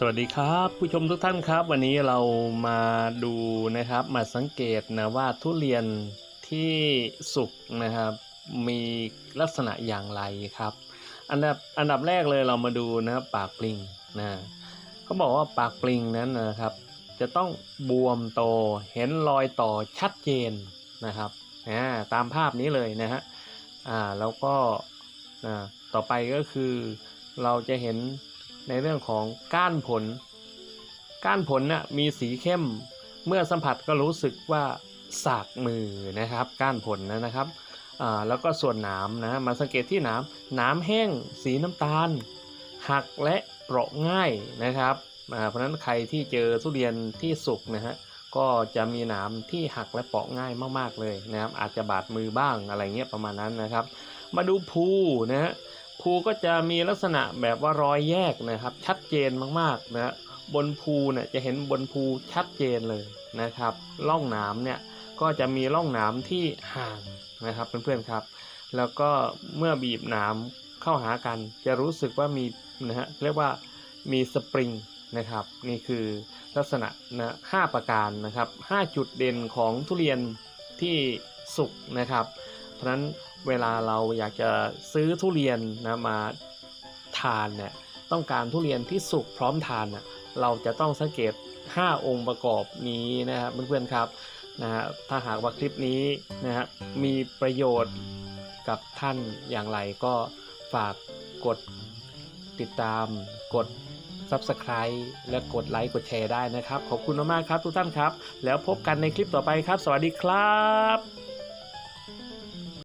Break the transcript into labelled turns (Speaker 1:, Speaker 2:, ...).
Speaker 1: สวัสดีครับผู้ชมทุกท่านครับ วันนี้เรามาดูนะครับมาสังเกตนะว่าทุเรียนที่สุกนะครับ มีลักษณะอย่างไรครับ อันดับอันดับแรกเลยเรามาดูนะครับปากปลิงนะเขาบอกว่าปากปลิงนั้นนะครับ จะต้องบวมโตเห็นรอยต่อชัดเจนนะครับอ่าตามภาพนี้เลยนะฮะอ่าแล้วก็อ่าต่อไปก็คือเราจะเห็น ในเรื่องของก้านผล ก้านผลน่ะมีสีเข้มเมื่อสัมผัสก็รู้สึกว่าสากมือนะครับ ก้านผลนะนะครับแล้วก็ส่วนหนามนะมาสังเกตที่หนามหนามแห้งสีน้ำตาล หักและเปราะง่ายนะครับเพราะฉะนั้นใครที่เจอทุเรียนที่สุกนะฮะก็จะมีหนามที่หักและเปราะง่ายมากๆเลยนะครับอาจจะบาดมือบ้างอะไรเงี้ยประมาณนั้นนะครับ มาดูภูนะฮะ ภูก็จะมีลักษณะแบบว่ารอยแยกนะครับ ชัดเจนมากๆนะฮะบนภูเนี่ยจะเห็นบนภูชัดเจนเลยนะครับร่องนามเนี่ยก็จะมีร่องนามที่ห่างนะครับเพื่อนๆครับ แล้วก็เมื่อบีบนามเข้าหากัน จะรู้สึกว่ามีนะฮะเรียกว่ามีสปริงนะครับ นี่คือลักษณะนะห้าประการนะครับห้าจุดเด่นของทุเรียนที่สุกนะครับ เพราะฉะนั้น เวลาเราอยากจะซื้อทุเรียนนะมาทานเนี่ยต้องการทุเรียนที่สุกพร้อมทานน่ะเราจะต้องสังเกต 5 องค์ประกอบนี้นะครับเพื่อนๆครับนะฮะถ้าหากว่าคลิปนี้นะฮะมีประโยชน์กับท่านอย่างไรก็ฝากกดติดตามกด Subscribe และกดไลค์กดแชร์ได้นะครับ ขอบคุณมากครับทุกท่านครับ แล้วพบกันในคลิปต่อไปครับ สวัสดีครับ